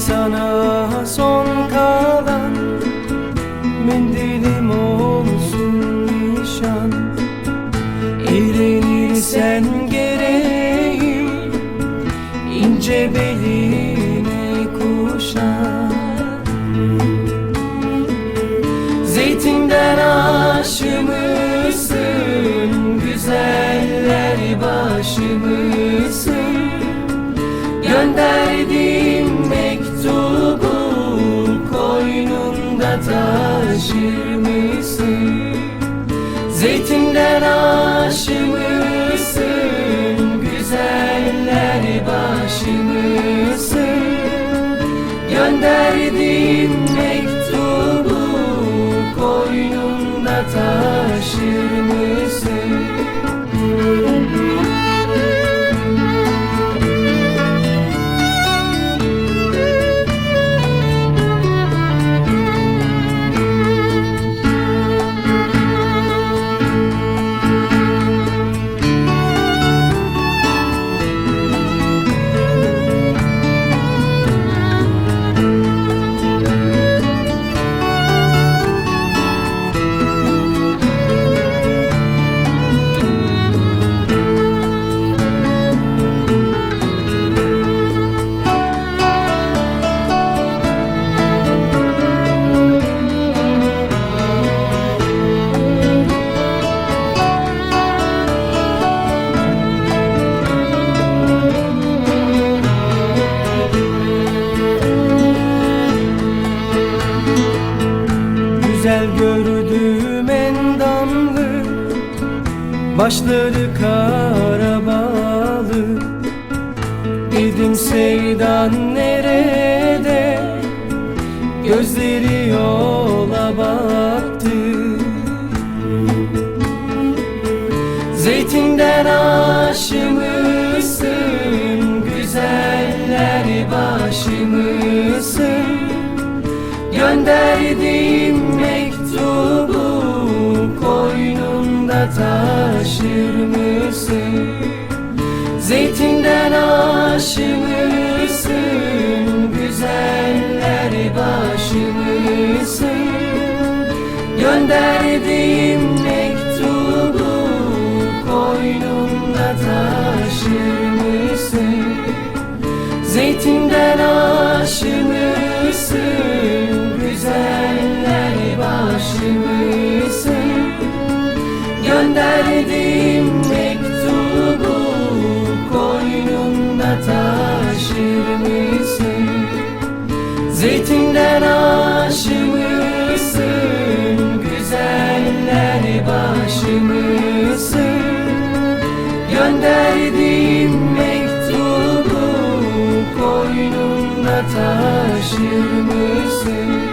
sana son kalan Mendilim olsun nişan. Eğlenirsen gereğim ince belini kuşan. Zeytinden aşımısın Güzeller başımısın Koynunda taşır mısın? Zeytinden aşımısın Güzeller başımısın Gönderdiğim mektubu koynunda taşır Güzel gördüğüm endamlı Başları kara bağlı Dedim Seydan nerede? Gözleri yola baktı Zeytinden aşımısın mısın? Zeytinden aşımısın Güzeller başımısın Gönderdiğim mektubu koynunda taşır mısın? Zeytinden aşımısın Güzeller başımısın Gönderdiğim taşır mısın? Zeytinden aşımısın Güzeller başımısın Gönderdiğim mektubu koynunda taşır mısın?